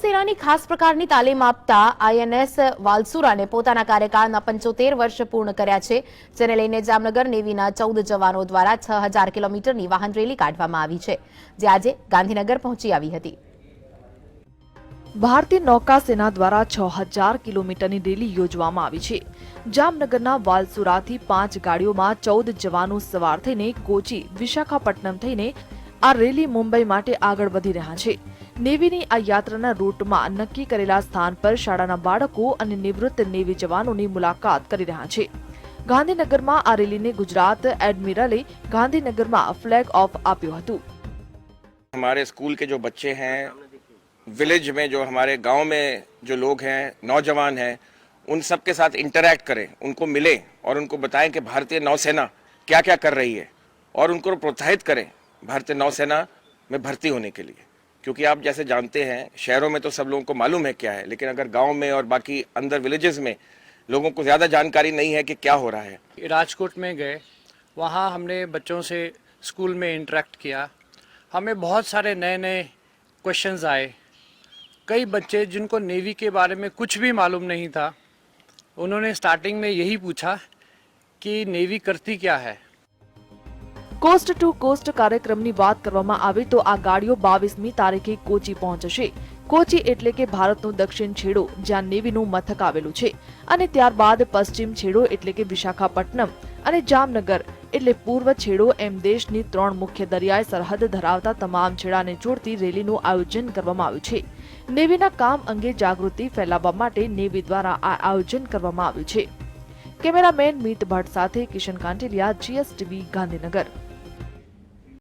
સેનાની ખાસ પ્રકારની તાલીમ આપતા આઈએનએસ વાલસુરાને પોતાના કાર્યકાળના પંચોતેર વર્ષ પૂર્ણ કર્યા છે, જેને લઈને જામનગર નેવીના ચૌદ જવાનો દ્વારા છ હજાર કિલોમીટરની વાહન રેલી કાઢવામાં આવી છે, જે આજે ગાંધીનગર પહોંચી આવી હતી. ભારતીય નૌકાસેના દ્વારા છ હજાર કિલોમીટરની રેલી યોજવામાં આવી છે. જામનગરના વાલસુરાથી પાંચ ગાડીઓમાં ચૌદ જવાનો સવાર થઈને કોચી વિશાખાપટ્ટનમ થઈને આ રેલી મુંબઈ માટે આગળ વધી રહ્યા છે. નેવીની આ યાત્રાના રૂટમાં નક્કી કરેલા સ્થાન પર શાળાના બાળકો અને નિવૃત્ત નેવી જવાનોની મુલાકાત કરી રહ્યા છે ગાંધીનગરમાં આ રેલીને ગુજરાત એડમિરલે ગાંધીનગરમાં ફ્લેગ ઓફ આપ્યું હતું हमारे स्कूल के जो बच्चे हैं विलेज में जो हमारे गांव में जो लोग हैं नौजवान हैं उन सब के साथ इंटरेक्ट करें उनको मिले और उनको बताएं कि भारतीय नौसेना क्या क्या कर रही है और उनको प्रोत्साहित करें भारतीय नौसेना में भर्ती होने के लिए क्योंकि आप जैसे जानते हैं, शहरों में तो सब लोगों को मालूम है क्या है, लेकिन अगर गाँव में और बाकी अंदर विलेजेस में लोगों को ज़्यादा जानकारी नहीं है कि क्या हो रहा है। राजकोट में गए, वहाँ हमने बच्चों से स्कूल में इंटरेक्ट किया। हमें बहुत सारे नए नए क्वेश्चंस आए। कई बच्चे जिनको नेवी के बारे में कुछ भी मालूम नहीं था, उन्होंने स्टार्टिंग में यही पूछा कि नेवी करती क्या है? કોસ્ટ ટુ કોસ્ટ કાર્યક્રમની વાત કરવામાં આવે તો આ ગાડીઓ બાવીસમી તારીખે કોચી પહોંચશે. કોચી એટલે કે ભારતનો દક્ષિણ છેડો, જ્યાં નેવીનું મથક આવેલું છે. અને ત્યારબાદ પશ્ચિમ છેડો એટલે કે વિશાખાપટ્ટનમ અને જામનગર એટલે પૂર્વ છેડો એમ દેશની ત્રણ મુખ્ય દરિયાઈ સરહદ ધરાવતા તમામ છેડાને જોડતી રેલીનું આયોજન કરવામાં આવ્યું છે. નેવીના કામ અંગે જાગૃતિ ફેલાવવા માટે નેવી દ્વારા આ આયોજન કરવામાં આવ્યું છે. કેમેરામેન મીત ભટ્ટ સાથે કિશન કાંટેલિયા, જીએસટીવી ગાંધીનગર.